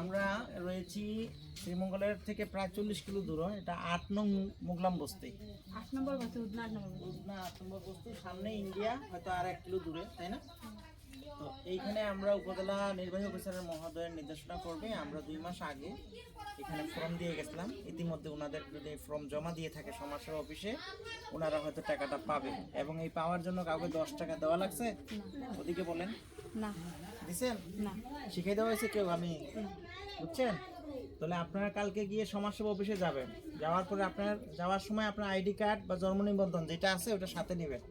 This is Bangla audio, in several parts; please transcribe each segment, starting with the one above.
আমরা রয়েছি শ্রীমঙ্গলের থেকে প্রায় চল্লিশ কিলো দূর এটা আট নং মোগলাম বস্তি। আট নম্বর বছর উদ্না আট নম্বর আট বস্তির সামনে ইন্ডিয়া হয়তো আর এক কিলো দূরে তাই না? তো এইখানে আমরা উপজেলা নির্বাহী অফিসারের মহোদয়ের নির্দেশনা করবে আমরা দুই মাস আগে এখানে ফর্ম দিয়ে গেছিলাম। ইতিমধ্যে ওনাদের যদি ফর্ম জমা দিয়ে থাকে সমাজসেবা অফিসে ওনারা হয়তো টাকাটা পাবে। এবং এই পাওয়ার জন্য কাউকে দশ টাকা দেওয়া লাগছে? ওদিকে বলেন। না। দিছেন? না। শিখিয়ে দেওয়া হয়েছে কেউ আমি বুঝছেন? তাহলে আপনারা কালকে গিয়ে সমাজসেবা অফিসে যাবেন। যাওয়ার পরে আপনার যাওয়ার সময় আপনার আইডি কার্ড বা জন্ম নিবন্ধন যেটা আছে ওটা সাথে নেবেন।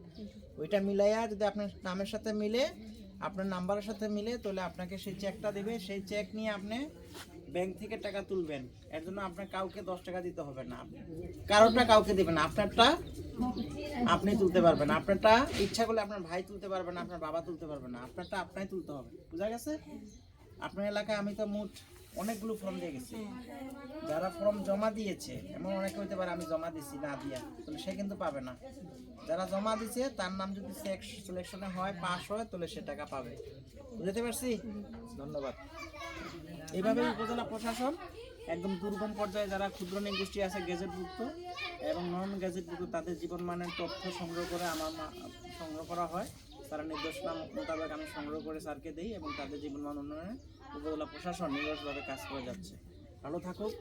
ওইটা মিলাইয়া যদি আপনার নামের সাথে মিলে আপনার নাম্বারের সাথে মিলে তাহলে আপনাকে সেই চেকটা দেবে। সেই চেক নিয়ে আপনি ব্যাংক থেকে টাকা তুলবেন। এর জন্য আপনার কাউকে দশ টাকা দিতে হবে না। কারোটা কাউকে দেবেন আপনারটা আপনি তুলতে পারবেন আপনারটা ইচ্ছা করলে আপনার ভাই তুলতে পারবে না, আপনার বাবা তুলতে পারবেন না। আপনারটা আপনাই তুলতে হবে। বোঝা গেছে? আপনার এলাকায় আমি তো মোট অনেকগুলো ফর্ম দিয়ে গেছি। যারা ফর্ম জমা দিয়েছে, এমন অনেকে হইতে পারে আমি জমা দিছি, না দিয়া, তাহলে সে কিন্তু পাবে না। যারা জমা দিছে, তার নাম যদি সিলেকশনে হয় পাস হয়, তাহলে সে টাকা পাবে। বুঝতে পারছি? ধন্যবাদ। এইভাবে উপজেলা প্রশাসন একদম দুর্গম পর্যায়ে যারা ক্ষুদ্র গোষ্ঠী আছে গেজেটভুক্ত এবং নন গেজেটভুক্ত তাদের জীবন মানের তথ্য সংগ্রহ করে আমার সংগ্রহ করা হয়। তারা নির্দেশনা মোতাবেক আমি সংগ্রহ করে স্যারকে দিই এবং তাদের জীবন মান উন্নয়নে উপজেলা প্রশাসন নিরসভাবে কাজ করে যাচ্ছে। ভালো থাকুক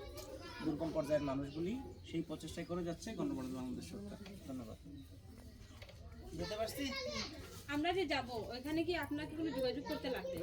দুর্গম পর্যায়ের মানুষগুলি সেই প্রচেষ্টাই করে যাচ্ছে গণপ্রজাতন্ত্র বাংলাদেশ সরকার। ধন্যবাদ। যেতে পারছি? আমরা যে যাব ওইখানে কি আপনাকে কোনো যোগাযোগ করতে লাগবে?